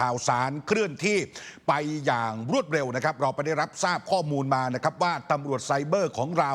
ข่าวสารเคลื่อนที่ไปอย่างรวดเร็วนะครับ เราไปได้รับทราบข้อมูลมานะครับว่าตำรวจไซเบอร์ของเรา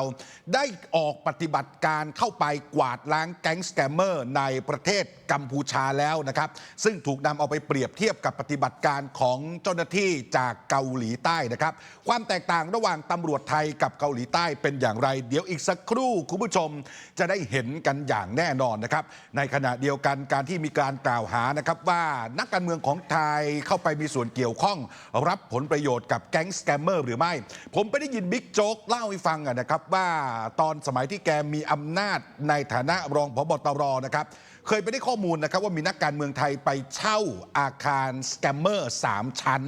ได้ออกปฏิบัติการเข้าไปกวาดล้างแก๊งสแกมเมอร์ในประเทศกัมพูชาแล้วนะครับ ซึ่งถูกนำเอาไปเปรียบเทียบกับปฏิบัติการของเจ้าหน้าที่จากเกาหลีใต้นะครับ ความแตกต่างระหว่างตำรวจไทยกับเกาหลีใต้เป็นอย่างไร เดี๋ยวอีกสักครู่คุณผู้ชมจะได้เห็นกันอย่างแน่นอนนะครับ ในขณะเดียวกันการที่มีการกล่าวหานะครับว่านักการเมืองของไทยเข้าไปมีส่วนเกี่ยวข้อง รับผลประโยชน์กับแก๊งสแกมเมอร์หรือไม่ ผมไปได้ยินบิ๊กโจ๊กเล่าให้ฟังนะครับว่าตอนสมัยที่แกมีอำนาจในฐานะรองพบตรนะครับเคยไปได้ข้อมูลนะครับว่ามีนักการเมืองไทยไปเช่าอาคารสแกมเมอร์3ชั้น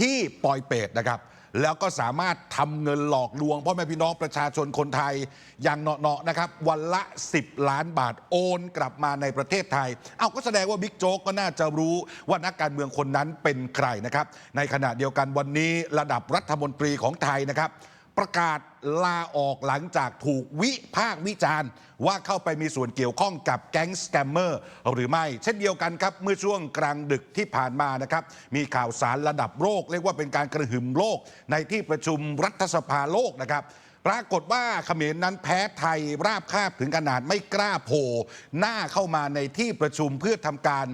ที่ปอยเปตนะครับ แล้วก็สามารถทำเงินหลอกลวงพ่อแม่พี่น้องประชาชนคนไทย อย่างเนาะๆนะครับ วันละ 10 ล้านบาทโอนกลับมาในประเทศไทย เอาก็แสดงว่าบิ๊กโจ๊กก็น่าจะรู้ว่านักการเมืองคนนั้นเป็นใครนะครับ ในขณะเดียวกันวันนี้ระดับรัฐมนตรีของไทยนะครับ ประกาศลาออกหลังจากถูกวิพากษ์วิจารณ์ ว่าเข้าไปมีส่วนเกี่ยวข้องกับแก๊งสแกมเมอร์หรือไม่ เช่นเดียวกันครับ เมื่อช่วงกลางดึกที่ผ่านมานะครับ มีข่าวสารระดับโลก เรียกว่าเป็นการกระหึ่มโลกในที่ประชุมรัฐสภาโลกนะครับ ปรากฏว่าเขมรนั้นแพ้ไทยราบคาบถึงขนาดไม่กล้าโผล่หน้าเข้ามาในที่ประชุมเพื่อทำการ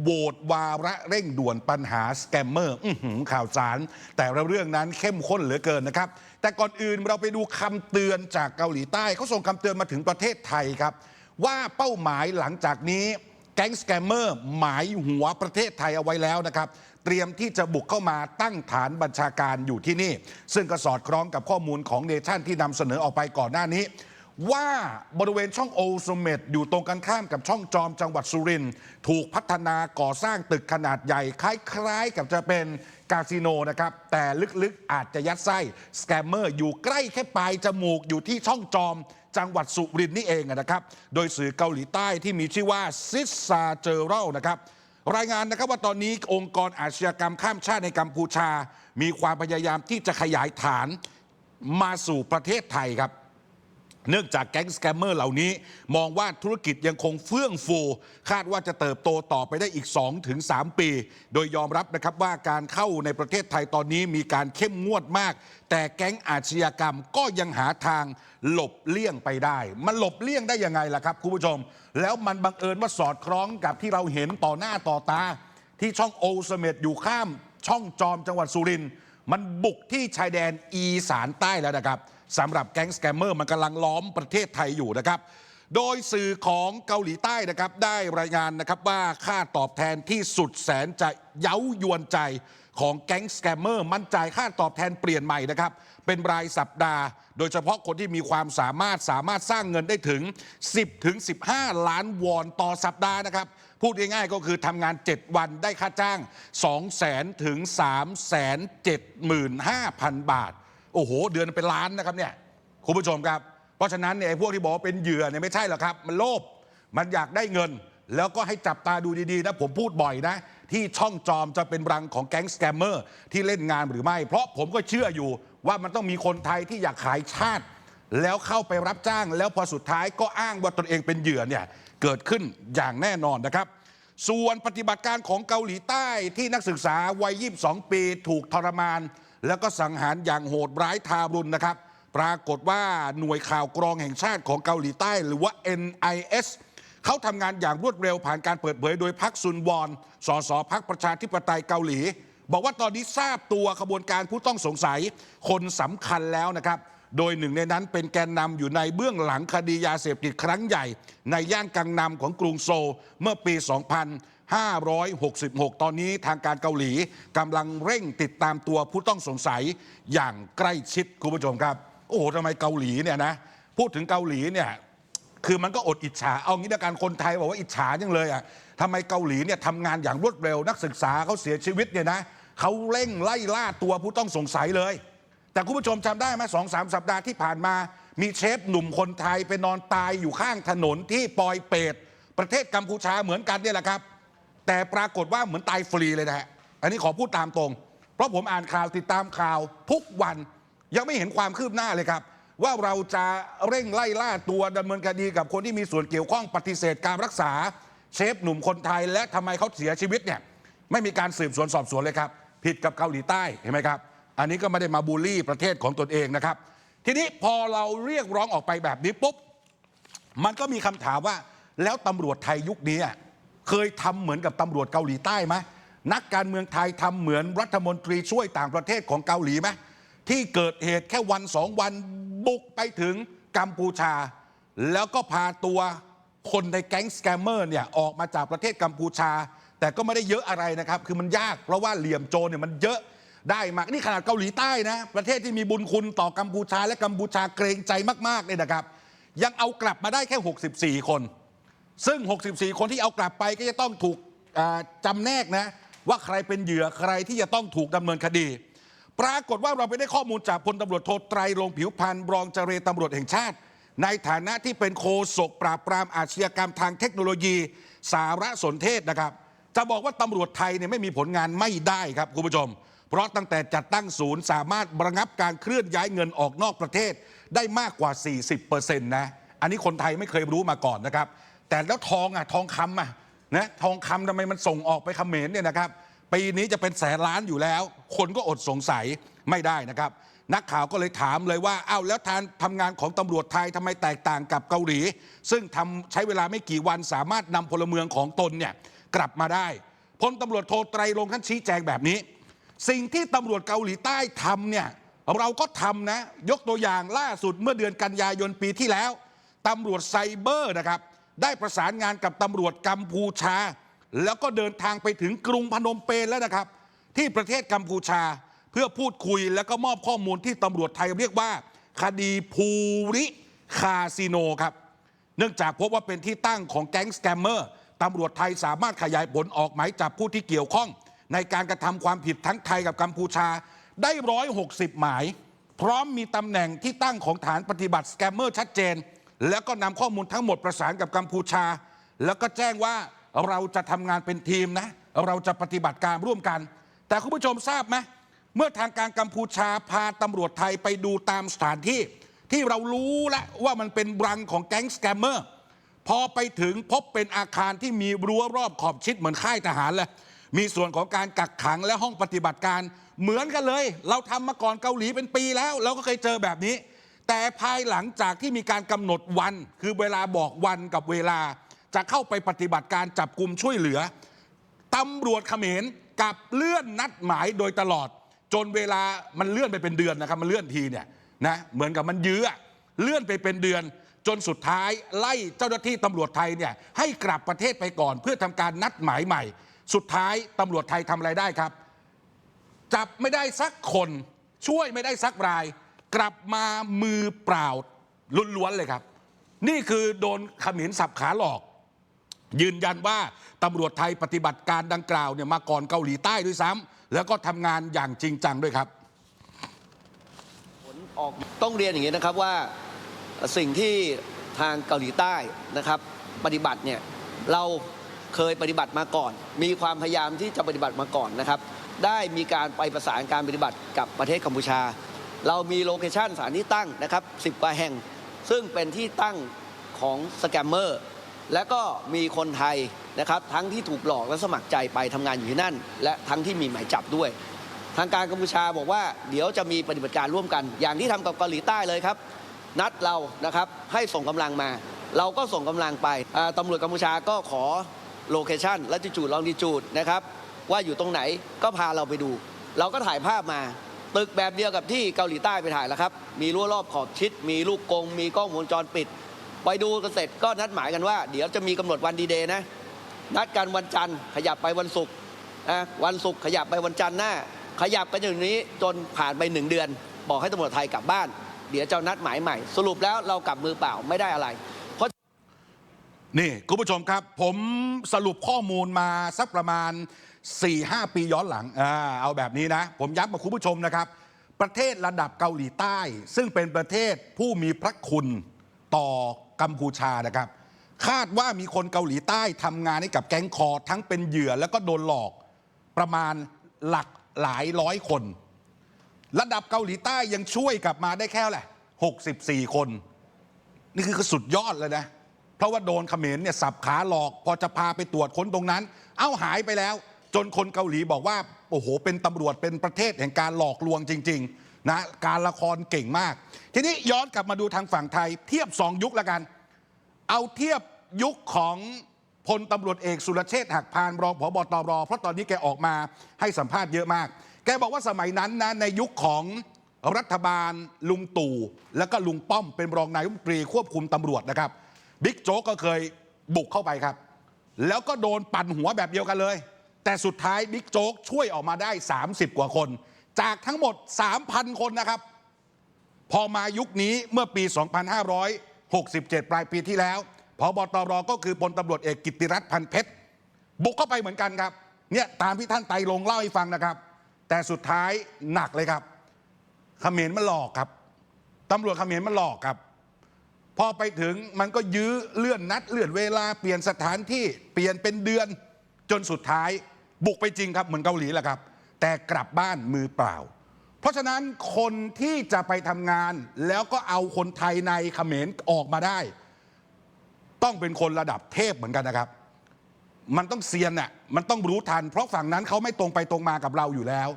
โหวตวาระเร่งด่วนปัญหาสแกมเมอร์ข่าวสาร แต่เรื่องนั้นเข้มข้นเหลือเกินนะครับ แต่ก่อนอื่นเราไปดูคำเตือนจากเกาหลีใต้เขาส่งคำเตือนมาถึงประเทศไทยครับ ว่าเป้าหมายหลังจากนี้แก๊งสแกมเมอร์หมายหัวประเทศไทยเอาไว้แล้วนะครับ เตรียมที่จะบุกเข้ามาตั้งฐานบัญชาการอยู่ที่นี่ ซึ่งก็สอดคล้องกับข้อมูลของเนชั่นที่นำเสนอออกไปก่อนหน้านี้ ว่าบริเวณช่องโอโซเมตอยู่ตรงกันข้ามกับช่องจอมจังหวัดสุรินทร์ถูกพัฒนาก่อสร้างตึกขนาดใหญ่ คล้ายๆ กับจะเป็นคาสิโนนะครับ แต่ลึกๆอาจจะยัดไส้สแกมเมอร์อยู่ใกล้แค่ปลายจมูกอยู่ที่ช่องจอมจังหวัดสุรินทร์นี่เองนะครับ โดยสื่อเกาหลีใต้ที่มีชื่อว่าซิสซาเจอรัลนะครับ รายงานนะครับว่าตอนนี้องค์กรอาชญากรรมข้ามชาติในกัมพูชา มีความพยายามที่จะขยายฐานมาสู่ประเทศไทยครับ เนื่องจากแก๊งสแกมเมอร์เหล่านี้ มองว่าธุรกิจยังคงเฟื่องฟู คาดว่าจะเติบโตต่อไปได้อีก 2-3 ปี โดยยอมรับนะครับว่าการเข้าในประเทศไทยตอนนี้มีการเข้มงวดมาก แต่แก๊งอาชญากรรมก็ยังหาทางหลบเลี่ยงไปได้ มันหลบเลี่ยงได้ยังไงล่ะครับคุณผู้ชม แล้วมันบังเอิญว่าสอดคล้องกับที่เราเห็นต่อหน้าต่อตา ที่ช่องโอเสเมดอยู่ข้าม ช่องจอมจังหวัดสุรินทร์มันบุกที่ชายแดนอีสานใต้แล้วนะครับ สำหรับแก๊งสแกมเมอร์มันกำลังล้อมประเทศไทยอยู่นะครับ โดยสื่อของเกาหลีใต้นะครับได้รายงานนะครับว่าค่าตอบแทนที่สุดแสนจะเย้ายวนใจของแก๊งสแกมเมอร์มันจ่ายค่าตอบแทนเปลี่ยนใหม่นะครับ เป็นรายสัปดาห์ โดยเฉพาะคนที่มีความสามารถสามารถสร้างเงินได้ถึง 10 ถึง 15 ล้านวอนต่อสัปดาห์นะครับ พูดง่ายๆก็คือทำงาน 7 วันได้ค่าจ้าง 2 0 0 0 0 0 ถึง 3 7 5 0 0 0 บาท โอ้โห เดือนเป็นล้านนะครับเนี่ยคุณผู้ชมครับ เพราะฉะนั้นเนี่ยพวกที่บอกเป็นเหยื่อเนี่ยไม่ใช่หรอกครับ มันโลภมันอยากได้เงิน แล้วก็ให้จับตาดูดีๆนะผมพูดบ่อยนะ ที่ช่องจอมจะเป็นรังของแก๊งสแกมเมอร์ที่เล่นงานหรือไม่ เพราะผมก็เชื่ออยู่ว่ามันต้องมีคนไทยที่อยากขายชาติ แล้วเข้าไปรับจ้าง แล้วพอสุดท้ายก็อ้างว่าตนเองเป็นเหยื่อเนี่ยเกิดขึ้นอย่างแน่นอนนะครับส่วนปฏิบัติการของเกาหลีใต้ที่นักศึกษาวัย 22 ปี ถูกทรมาน แล้วก็สังหารอย่างโหดร้ายทารุณนะครับ ปรากฏว่าหน่วยข่าวกรองแห่งชาติของเกาหลีใต้ หรือว่า NIS เขาทำงานอย่างรวดเร็วผ่านการเปิดเผยโดยพักซุนวอน สสพักประชาธิปไตยเกาหลี บอกว่าตอนนี้ทราบตัวขบวนการผู้ต้องสงสัยคนสำคัญแล้วนะครับ โดยหนึ่งในนั้นเป็นแกนนำอยู่ในเบื้องหลังคดียาเสพติดครั้งใหญ่ ในย่านกังนำของกรุงโซลเมื่อปี 2000 566 ตอนนี้ทางการเกาหลีกำลังเร่งติดตามตัวผู้ต้องสงสัยอย่างใกล้ชิดคุณผู้ชมครับ โอ้โหทำไมเกาหลีเนี่ยนะ พูดถึงเกาหลีเนี่ยคือมันก็อดอิจฉา เอางี้ละกันคนไทยบอกว่าอิจฉาจังเลยอะทำไมเกาหลีเนี่ยทำงานอย่างรวดเร็ว นักศึกษาเขาเสียชีวิตเนี่ยนะเขาเร่งไล่ล่าตัวผู้ต้องสงสัยเลย แต่คุณผู้ชมจำได้ไหมสองสามสัปดาห์ที่ผ่านมา มีเชฟหนุ่มคนไทยไปนอนตายอยู่ข้างถนนที่ปอยเปตประเทศกัมพูชาเหมือนกันเนี่ยแหละครับ แต่ปรากฏว่าเหมือนตายฟรีเลยนะฮะอันนี้ขอพูดตามตรง เพราะผมอ่านข่าวติดตามข่าวทุกวันยังไม่เห็นความคืบหน้าเลยครับ ว่าเราจะเร่งไล่ล่าตัวดำเนินคดีกับคนที่มีส่วนเกี่ยวข้องปฏิเสธการรักษา เชฟหนุ่มคนไทย และทำไมเขาเสียชีวิตเนี่ยไม่มีการสืบสวนสอบสวนเลยครับ ผิดกับเกาหลีใต้เห็นไหมครับ อันนี้ก็ไม่ได้มาบูลลี่ประเทศของตนเองนะครับ ทีนี้พอเราเรียกร้องออกไปแบบนี้ปุ๊บมันก็มีคำถามว่าแล้วตำรวจไทยยุคนี้ เคยทำเหมือนกับตำรวจเกาหลีใต้ไหมนักการเมืองไทยทำเหมือนรัฐมนตรีช่วยต่างประเทศของเกาหลีไหมที่เกิดเหตุแค่วันสองวันบุกไปถึงกัมพูชา แล้วก็พาตัวคนในแก๊งสแกมเมอร์เนี่ยออกมาจากประเทศกัมพูชา แต่ก็ไม่ได้เยอะอะไรนะครับ คือมันยากเพราะว่าเหลี่ยมโจรเนี่ยมันเยอะได้มากนี่ขนาดเกาหลีใต้นะ ประเทศที่มีบุญคุณต่อกัมพูชาและกัมพูชาเกรงใจมากๆเลยนะครับ ยังเอากลับมาได้แค่ 64 คน ซึ่ง 64 คนที่เอากลับไปก็จะต้องถูกจำแนกนะ ว่าใครเป็นเหยื่อใครที่จะต้องถูกดำเนินคดี ปรากฏว่าเราไปได้ข้อมูลจากพลตำรวจโทไตรรงผิวพันธ์รองเจรตำรวจแห่งชาติ ในฐานะที่เป็นโฆษกปราบปรามอาชญากรรมทางเทคโนโลยี สารสนเทศนะครับ จะบอกว่าตำรวจไทยเนี่ยไม่มีผลงานไม่ได้ครับคุณผู้ชม เพราะตั้งแต่จัดตั้งศูนย์สามารถระงับการเคลื่อนย้ายเงินออกนอกประเทศได้มากกว่า 40%นะอันนี้คนไทยไม่เคยรู้มาก่อนนะครับ แต่แล้วทองอะทองคำอะนะทองคำทำไมมันส่งออกไปเขมรเนี่ยนะครับปีนี้จะเป็นแสนล้านอยู่แล้ว คนก็อดสงสัยไม่ได้นะครับ นักข่าวก็เลยถามเลยว่าอ้าวแล้วทานทำงานของตำรวจไทยทำไมแตกต่างกับเกาหลี ซึ่งทำใช้เวลาไม่กี่วันสามารถนำพลเมืองของตนเนี่ยกลับมาได้พลตำรวจโทไตรรงท่านชี้แจงแบบนี้ สิ่งที่ตำรวจเกาหลีใต้ทำเนี่ยเราก็ทำนะ ยกตัวอย่างล่าสุดเมื่อเดือนกันยายนปีที่แล้วตำรวจไซเบอร์นะครับ ได้ประสานงานกับตำรวจกัมพูชา แล้วก็เดินทางไปถึงกรุงพนมเปญแล้วนะครับ ที่ประเทศกัมพูชาเพื่อพูดคุยแล้วก็มอบข้อมูลที่ตำรวจไทยเรียกว่า คดีภูริคาสิโนครับ เนื่องจากพบว่าเป็นที่ตั้งของแก๊งสแกมเมอร์ตำรวจไทยสามารถขยายผลออกหมายจับผู้ที่เกี่ยวข้อง ในการกระทำความผิดทั้งไทยกับกัมพูชาได้ 160 หมาย พร้อมมีตำแหน่งที่ตั้งของฐานปฏิบัติสแกมเมอร์ชัดเจน แล้วก็นำข้อมูลทั้งหมดประสานกับกัมพูชา แล้วก็แจ้งว่าเราจะทำงานเป็นทีมนะ เราจะปฏิบัติการร่วมกัน แต่คุณผู้ชมทราบไหมเมื่อทางการกัมพูชาพาตำรวจไทยไปดูตามสถานที่ ที่เรารู้แล้วว่ามันเป็นรังของแก๊งสแกมเมอร์พอไปถึงพบเป็นอาคารที่มีรั้วรอบขอบชิดเหมือนค่ายทหารเลยมีส่วนของการกักขังและห้องปฏิบัติการ เหมือนกันเลย เราทำมาก่อนเกาหลีเป็นปีแล้ว เราก็เคยเจอแบบนี้ แต่ภายหลังจากที่มีการกำหนดวัน คือเวลาบอกวันกับเวลาจะเข้าไปปฏิบัติการจับกลุ่มช่วยเหลือตำรวจเขมรกับเลื่อนนัดหมายโดยตลอด จนเวลามันเลื่อนไปเป็นเดือนนะครับ มันเลื่อนทีเนี่ยนะเหมือนกับมันยื้อเลื่อนไปเป็นเดือน จนสุดท้ายไล่เจ้าหน้าที่ตำรวจไทยเนี่ยให้กลับประเทศไปก่อน เพื่อทำการนัดหมายใหม่ สุดท้ายตำรวจไทยทำอะไรได้ครับ จับไม่ได้สักคนช่วยไม่ได้สักราย กลับมามือเปล่าล้วนๆเลยครับ นี่คือโดนขมิ้นสับขาหลอก ยืนยันว่าตำรวจไทยปฏิบัติการดังกล่าวเนี่ยมาก่อนเกาหลีใต้ด้วยซ้ำแล้วก็ทำงานอย่างจริงจังด้วยครับผลออกต้องเรียนอย่างนี้นะครับว่าสิ่งที่ทางเกาหลีใต้นะครับ ปฏิบัติเนี่ยเราเคยปฏิบัติมาก่อน มีความพยายามที่จะปฏิบัติมาก่อนนะครับ ได้มีการไปประสานการปฏิบัติกับประเทศกัมพูชา เรามีโลเคชันสถานที่ตั้งนะครับ10กว่าแห่ง ซึ่งเป็นที่ตั้งของสแกมเมอร์และก็มีคนไทยนะครับทั้งที่ถูกหลอกและสมัครใจไปทำงานอยู่ที่นั่น และทั้งที่มีหมายจับด้วย ทางการกัมพูชาบอกว่าเดี๋ยวจะมีปฏิบัติการร่วมกัน อย่างที่ทำกับเกาหลีใต้เลยครับ นัดเรานะครับให้ส่งกำลังมา เราก็ส่งกำลังไปอ่าตำรวจกัมพูชาก็ขอโลเคชันและจิจูดลองดิจูดนะครับว่าอยู่ตรงไหนก็พาเราไปดู เราก็ถ่ายภาพมา ตึกแบบเดียวกับที่เกาหลีใต้ไปถ่ายแล้วครับ มีรั้วรอบขอบชิด มีลูกกง มีกล้องวงจรปิด ไปดูกันเสร็จก็นัดหมายกันว่า เดี๋ยวจะมีกำหนดวันดีเดย์นะ นัดกันวันจันทร์ขยับไปวันศุกร์นะวันศุกร์ขยับไปวันจันทร์หน้า ขยับกันอย่างนี้จนผ่านไปหนึ่งเดือน บอกให้ตำรวจไทยกลับบ้าน เดี๋ยวจะนัดหมายใหม่ สรุปแล้วเรากลับมือเปล่าไม่ได้อะไรเพราะนี่ คุณผู้ชมครับ ผมสรุปข้อมูลมาสักประมาณ 4-5 ปีย้อนหลังอ่าเอาแบบนี้นะ ผมย้ำกับคุณผู้ชมนะครับ ประเทศระดับเกาหลีใต้ ซึ่งเป็นประเทศผู้มีพระคุณต่อกัมพูชานะครับ คาดว่ามีคนเกาหลีใต้ทำงานให้กับแก๊งคอร์ทั้งเป็นเหยื่อแล้วก็โดนหลอกประมาณหลักหลายร้อยคน ระดับเกาหลีใต้ยังช่วยกลับมาได้แค่แหละ 64 คน นี่คือสุดยอดเลยนะ เพราะว่าโดนเขมรเนี่ยสับขาหลอก พอจะพาไปตรวจค้นตรงนั้น เอ้าหายไปแล้ว จนคนเกาหลีบอกว่า โอ้โห เป็นตำรวจเป็นประเทศแห่งการหลอกลวงจริง ๆ นะ การละครเก่งมาก ทีนี้ย้อนกลับมาดูทางฝั่งไทย เทียบสองยุคละกัน เอาเทียบยุคของพลตำรวจเอกสุรเชษฐ์หักพานรองผบตรเพราะตอนนี้แกออกมาให้สัมภาษณ์เยอะมาก แกบอกว่าสมัยนั้นนะในยุคของรัฐบาลลุงตู่แล้วก็ลุงป้อมเป็นรองนายกรัฐมนตรีควบคุมตำรวจนะครับบิ๊กโจ๊กก็เคยบุกเข้าไปครับ แล้วก็โดนปั่นหัวแบบเดียวกันเลย แต่สุดท้ายบิ๊กโจ๊กช่วยออกมาได้ 30 กว่าคน จากทั้งหมด 3,000 คนนะครับ พอมายุคนี้เมื่อปี 2567 ปลายปีที่แล้วพบตรก็คือพลตำรวจเอกกิติรัตน์พันเพชรบุกเข้าไปเหมือนกันครับเนี่ยตามที่ท่านไตลงเล่าให้ฟังนะครับ แต่สุดท้ายหนักเลยครับเขมรมันหลอกครับตำรวจเขมรมันหลอกครับ พอไปถึงมันก็ยื้อเลื่อนนัดเลื่อนเวลาเปลี่ยนสถานที่เปลี่ยนเป็นเดือนจนสุดท้าย บุกไปจริงครับเหมือนเกาหลีแหละครับ แต่กลับบ้านมือเปล่า เพราะฉะนั้นคนที่จะไปทำงาน แล้วก็เอาคนไทยในเขมรออกมาได้ ต้องเป็นคนระดับเทพเหมือนกันนะครับ มันต้องเซียนน่ะมันต้องรู้ทัน เพราะฝั่งนั้นเขาไม่ตรงไปตรงมากับเราอยู่แล้ว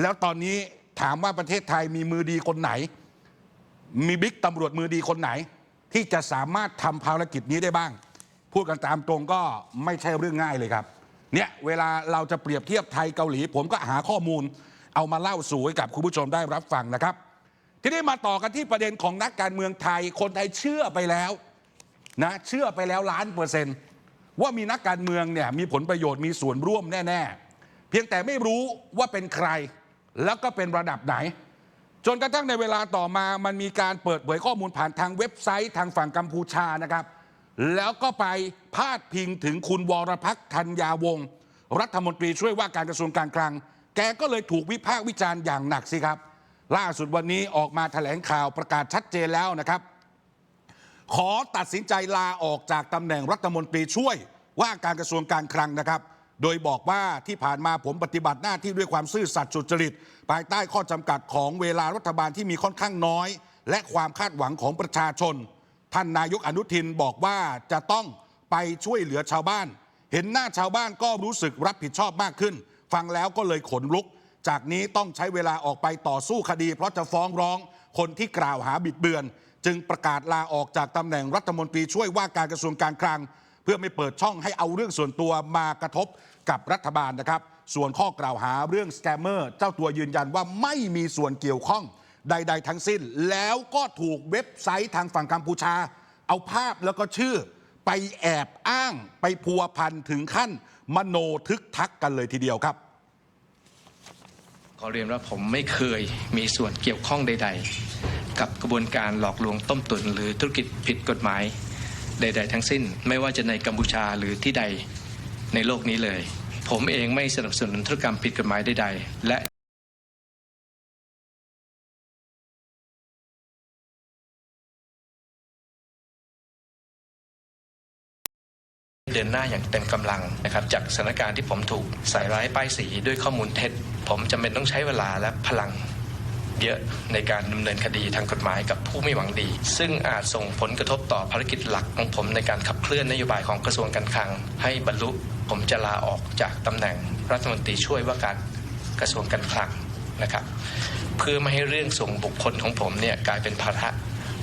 แล้วตอนนี้ถามว่าประเทศไทยมีมือดีคนไหน มีบิ๊กตำรวจมือดีคนไหน ที่จะสามารถทำภารกิจนี้ได้บ้าง พูดกันตามตรงก็ไม่ใช่เรื่องง่ายเลยครับ เนี่ยเวลาเราจะเปรียบเทียบไทยเกาหลี ผมก็หาข้อมูล เอามาเล่าสู่ให้กับคุณผู้ชมได้รับฟังนะครับ ทีนี้มาต่อกันที่ประเด็นของนักการเมืองไทย คนไทยเชื่อไปแล้วนะเชื่อไปแล้วล้านเปอร์เซ็นต์ว่ามีนักการเมืองเนี่ยมีผลประโยชน์มีส่วนร่วมแน่ ๆ เพียงแต่ไม่รู้ว่าเป็นใคร แล้วก็เป็นระดับไหน จนกระทั่งในเวลาต่อมามันมีการเปิดเผยข้อมูลผ่านทางเว็บไซต์ทางฝั่งกัมพูชานะครับ แล้วก็ไปพาดพิงถึงคุณวรพักธัญญาวงศ์รัฐมนตรีช่วยว่าการกระทรวงการคลัง แกก็เลยถูกวิพากษ์วิจารณ์อย่างหนักสิครับ ล่าสุดวันนี้ออกมาแถลงข่าวประกาศชัดเจนแล้วนะครับ ขอตัดสินใจลาออกจากตำแหน่งรัฐมนตรีช่วยว่าการกระทรวงการคลังนะครับ โดยบอกว่าที่ผ่านมาผมปฏิบัติหน้าที่ด้วยความซื่อสัตย์สุจริต ภายใต้ข้อจำกัดของเวลารัฐบาลที่มีค่อนข้างน้อย และความคาดหวังของประชาชน ท่านนายกอนุทินบอกว่าจะต้องไปช่วยเหลือชาวบ้าน เห็นหน้าชาวบ้านก็รู้สึกรับผิดชอบมากขึ้น ฟังแล้วก็เลยขนลุก จากนี้ต้องใช้เวลาออกไปต่อสู้คดี เพราะจะฟ้องร้องคนที่กล่าวหาบิดเบือน จึงประกาศลาออกจากตำแหน่งรัฐมนตรีช่วยว่าการกระทรวงการคลัง เพื่อไม่เปิดช่องให้เอาเรื่องส่วนตัวมากระทบกับรัฐบาลนะครับ ส่วนข้อกล่าวหาเรื่องสแกมเมอร์เจ้าตัวยืนยันว่าไม่มีส่วนเกี่ยวข้อง ใด ๆ ทั้งสิ้น แล้วก็ถูกเว็บไซต์ทางฝั่งกัมพูชา เอาภาพแล้วก็ชื่อ ไปแอบอ้างไปพัวพันถึงขั้น มโนทึกทักกันเลยทีเดียวครับขอเรียนว่าผมไม่เคยมีส่วนเกี่ยวข้องใด ๆ กับกระบวนการหลอกลวงต้มตุ๋นหรือธุรกิจผิดกฎหมายใด ๆ ทั้งสิ้น ไม่ว่าจะในกัมพูชาหรือที่ใดในโลกนี้เลย ผมเองไม่สนับสนุนธุรกรรมผิดกฎหมายใด ๆ และ เดินหน้าอย่างเต็มกำลังนะครับจากสถานการณ์ที่ผมถูกใส่ร้ายป้ายสีด้วยข้อมูลเท็จ ผมจำเป็นต้องใช้เวลาและพลังเยอะในการดำเนินคดีทางกฎหมายกับผู้ไม่หวังดี ซึ่งอาจส่งผลกระทบต่อภารกิจหลักของผมในการขับเคลื่อนนโยบายของกระทรวงการคลัง ให้บรรลุผมจะลาออกจากตำแหน่งรัฐมนตรีช่วยว่าการกระทรวงการคลังนะครับ เพื่อไม่ให้เรื่องส่งบุคคลของผมเนี่ยกลายเป็นภาระ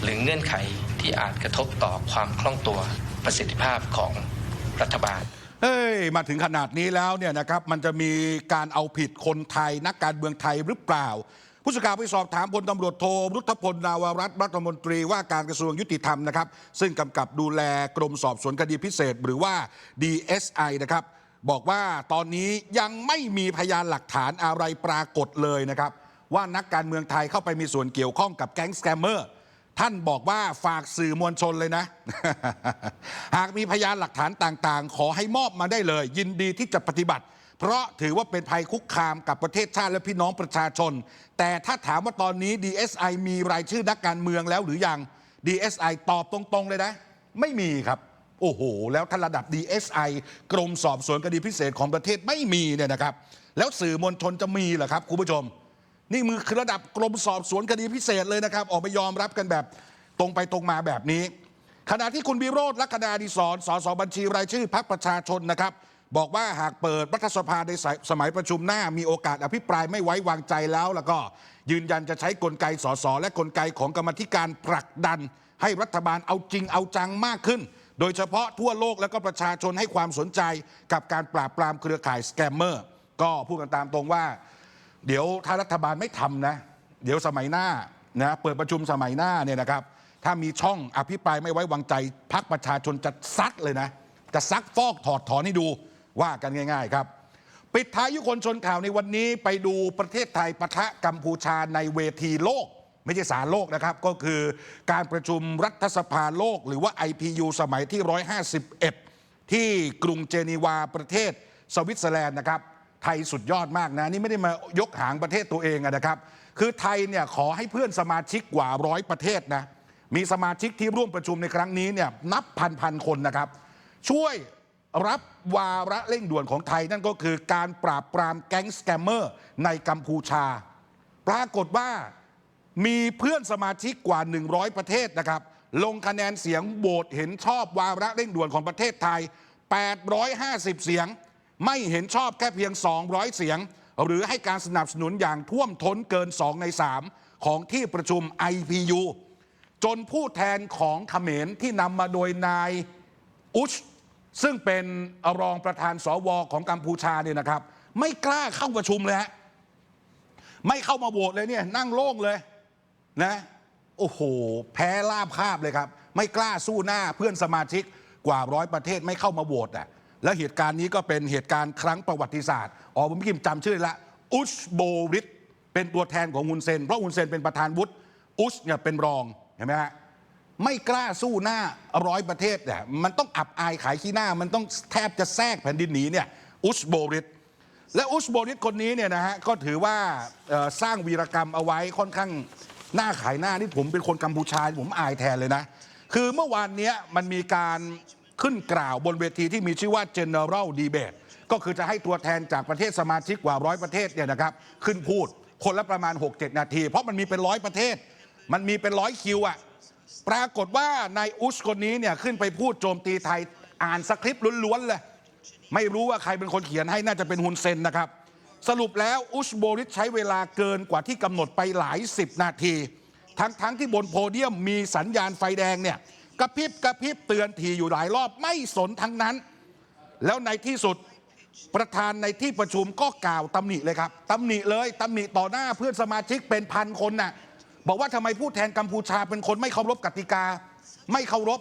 หรือเงื่อนไขที่อาจกระทบต่อความคล่องตัวประสิทธิภาพของ รัฐบาล เฮ้ย มาถึงขนาดนี้แล้วเนี่ยนะครับมันจะมีการเอาผิดคนไทย นักการเมืองไทยหรือเปล่า ผู้สื่อข่าวไปสอบถามพลตำรวจโทรุทธพลนาวรัตน์รัฐมนตรีว่าการกระทรวงยุติธรรมนะครับ ซึ่งกำกับดูแลกรมสอบสวนคดีพิเศษ หรือว่า DSI นะครับ บอกว่าตอนนี้ยังไม่มีพยานหลักฐานอะไรปรากฏเลยนะครับ ว่านักการเมืองไทยเข้าไปมีส่วนเกี่ยวข้องกับแก๊งสแกมเมอร์ ท่านบอกว่าฝากสื่อมวลชนเลยนะ หากมีพยานหลักฐานต่างๆ ขอให้มอบมาได้เลย ยินดีที่จะปฏิบัติ เพราะถือว่าเป็นภัยคุกคามกับประเทศชาติและพี่น้องประชาชน แต่ถ้าถามว่าตอนนี้ DSI มีรายชื่อนักการเมืองแล้วหรือยัง DSI ตอบตรงๆเลยนะ ไม่มีครับ โอ้โห แล้วท่านระดับ DSI กรมสอบสวนคดีพิเศษของประเทศไม่มีเนี่ยนะครับ แล้วสื่อมวลชนจะมีเหรอครับคุณผู้ชม นี่มือคือระดับกรมสอบสวนคดีพิเศษเลยนะครับ ออกไปยอมรับกันแบบตรงไปตรงมาแบบนี้ ขณะที่คุณวิโรธลักษณาดิศรสสบัญชีรายชื่อพักประชาชนนะครับ บอกว่าหากเปิดรัฐสภาในสสมัยประชุมหน้ามีโอกาสอภิปรายไม่ไว้วางใจแล้ว แล้วก็ยืนยันจะใช้กลไกสสและกลไกของกรรมธิการผลักดัน ให้รัฐบาลเอาจริงเอาจังมากขึ้นโดยเฉพาะทั่วโลกและก็ประชาชนให้ความสนใจกับการปราบปรามเครือข่ายสแกมเมอร์ ก็พูดกันตามตรงว่า เดี๋ยวถ้ารัฐบาลไม่ทำนะ เดี๋ยวสมัยหน้านะเปิดประชุมสมัยหน้าเนี่ยนะครับ ถ้ามีช่องอภิปรายไม่ไว้วางใจพักประชาชนจะซัดเลยนะ จะซักฟอกถอดถอนให้ดูว่ากันง่าย ๆ ครับ ปิดท้ายยุคนชนข่าวในวันนี้ไปดูประเทศไทยปะทะกัมพูชาในเวทีโลก ไม่ใช่สารโลกนะครับ ก็คือการประชุมรัฐสภาโลก หรือว่า IPU สมัยที่ 151 ที่กรุงเจนีวาประเทศสวิตเซอร์แลนด์นะครับ ไทยสุดยอดมากนะ นี่ไม่ได้มายกหางประเทศตัวเองนะครับ คือไทยเนี่ยขอให้เพื่อนสมาชิกกว่าร้อยประเทศนะมีสมาชิกที่ร่วมประชุมในครั้งนี้เนี่ยนับพันพันคนนะครับ ช่วยรับวาระเร่งด่วนของไทยนั่นก็คือการปราบปรามแก๊งสแกมเมอร์ ในกัมพูชา ปรากฏว่ามีเพื่อนสมาชิกกว่า 100 ประเทศนะครับ ลงคะแนนเสียงโหวตเห็นชอบวาระเร่งด่วนของประเทศไทย 850 เสียง ไม่เห็นชอบแค่เพียง 200 เสียง หรือให้การสนับสนุนอย่างท่วมท้นเกิน 2 ใน 3 ของที่ประชุม IPU จนผู้แทนของเขมรที่นำมาโดยนายอุชซึ่งเป็นรองประธานสวของกัมพูชาเนี่ยนะครับ ไม่กล้าเข้าประชุมเลยฮะไม่เข้ามาโหวตเลยเนี่ยนั่งโล่งเลยนะโอ้โห แพ้ลาบคาบเลยครับ ไม่กล้าสู้หน้าเพื่อนสมาชิกกว่าร้อยประเทศไม่เข้ามาโหวตอะ แล้วเหตุการณ์นี้ก็เป็นเหตุการณ์ครั้งประวัติศาสตร์อ๋อผมพิมพ์จำชื่อละอุชโบริตเป็นตัวแทนของฮุนเซน เพราะฮุนเซนเป็นประธานวุฒิอุชเนี่ยเป็นรองเห็นไหมฮะไม่กล้าสู้หน้าร้อยประเทศเนี่ยมันต้องอับอายขายขี้หน้า มันต้องแทบจะแทรกแผ่นดินหนีเนี่ยอุชโบริตและอุชโบริตคนนี้เนี่ยนะฮะก็ถือว่าสร้างวีรกรรมเอาไว้ค่อนข้างหน้าขายหน้านี่ผมเป็นคนกัมพูชาผมอายแทนเลยนะ คือเมื่อวานนี้มันมีการ ขึ้นกล่าวบนเวทีที่มีชื่อว่า General Debate ก็คือจะให้ตัวแทนจากประเทศสมาชิกกว่าร้อยประเทศเนี่ยนะครับขึ้นพูดคนละประมาณ 6-7 นาที เพราะมันมีเป็นร้อยประเทศ มันมีเป็นร้อยคิวอะปรากฏว่านายอุชคนนี้เนี่ยขึ้นไปพูดโจมตีไทยอ่านสคริปต์ล้วนๆเลยไม่รู้ว่าใครเป็นคนเขียนให้น่าจะเป็นฮุนเซนนะครับ สรุปแล้วอุชโบริสใช้เวลาเกินกว่าที่กำหนดไปหลายสิบนาที ทั้งๆทที่บนโพเดียมมีสัญญาณไฟแดงเนี่ย กระพริบกระพริบเตือนทีอยู่หลายรอบไม่สนทั้งนั้น แล้วในที่สุดประธานในที่ประชุมก็กล่าวตำหนิเลยครับตำหนิเลยตำหนิต่อหน้าเพื่อนสมาชิกเป็นพันคนน่ะบอกว่าทำไมผู้แทนกัมพูชาเป็นคนไม่เคารพกติกา ไม่เคารพ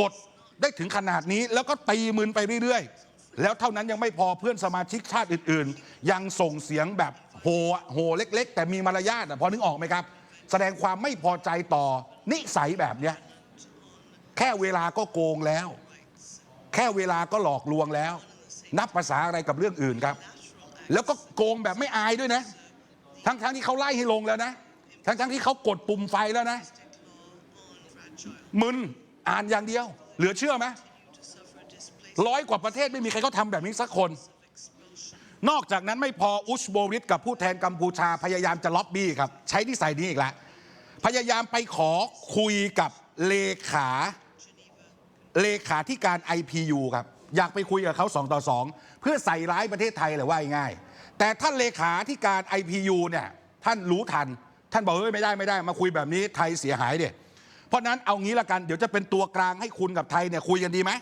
กฎได้ถึงขนาดนี้ แล้วก็ตีมืนไปเรื่อยๆ แล้วเท่านั้นยังไม่พอเพื่อนสมาชิกชาติอื่นๆ ยังส่งเสียงแบบโหโหเล็ก ๆ แต่มีมารยาทอะพอนึกออกไหมครับ แสดงความไม่พอใจต่อนิสัยแบบเนี้ย แค่เวลาก็โกงแล้ว แค่เวลาก็หลอกลวงแล้ว นับภาษาอะไรกับเรื่องอื่นครับ แล้วก็โกงแบบไม่อายด้วยนะ ทั้งๆที่เขาไล่ให้ลงแล้วนะ ทั้งๆที่เขากดปุ่มไฟแล้วนะ มึนอ่านอย่างเดียว เหลือเชื่อไหมร้อยกว่าประเทศไม่มีใครเขาทำแบบนี้สักคน นอกจากนั้นไม่พออุชโบริสกับผู้แทนกัมพูชาพยายามจะล็อบบี้ครับ ใช้นิสัยนี้อีกแล้วพยายามไปขอคุยกับเลขา เลขาที่การ IPU ครับ อยากไปคุยกับเขาสองต่อสองเพื่อใส่ร้ายประเทศไทยเลยว่าง่าย แต่ท่านเลขาที่การ IPU เนี่ยท่านรู้ทัน ท่านบอกเฮ้ยไม่ได้ไม่ได้ มาคุยแบบนี้ไทยเสียหายเด็เพราะนั้นเอางี้ละกันเดี๋ยวจะเป็นตัวกลางให้คุณกับไทยเนี่ยคุยกันดีไหม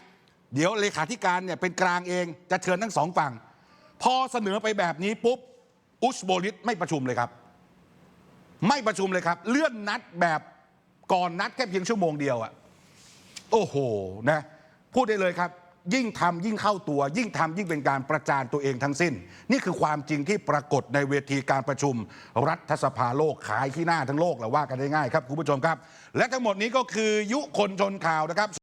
เดี๋ยวเลขาธิการเนี่ยเป็นกลางเองจะเชิญทั้งสองฝั่ง พอเสนอไปแบบนี้ปุ๊บอุสโบริสไม่ประชุมเลยครับ ไม่ประชุมเลยครับ เลื่อนนัดแบบก่อนนัดแค่เพียงชั่วโมงเดียวอะ โอ้โหนะพูดได้เลยครับ ยิ่งทำยิ่งเข้าตัว ยิ่งทำยิ่งเป็นการประจานตัวเองทั้งสิ้น นี่คือความจริงที่ปรากฏในเวทีการประชุม รัฐสภาโลกขายที่หน้าทั้งโลกแหละว่ากันได้ง่ายครับคุณผู้ชมครับ และทั้งหมดนี้ก็คือยุคนชนข่าวนะครับ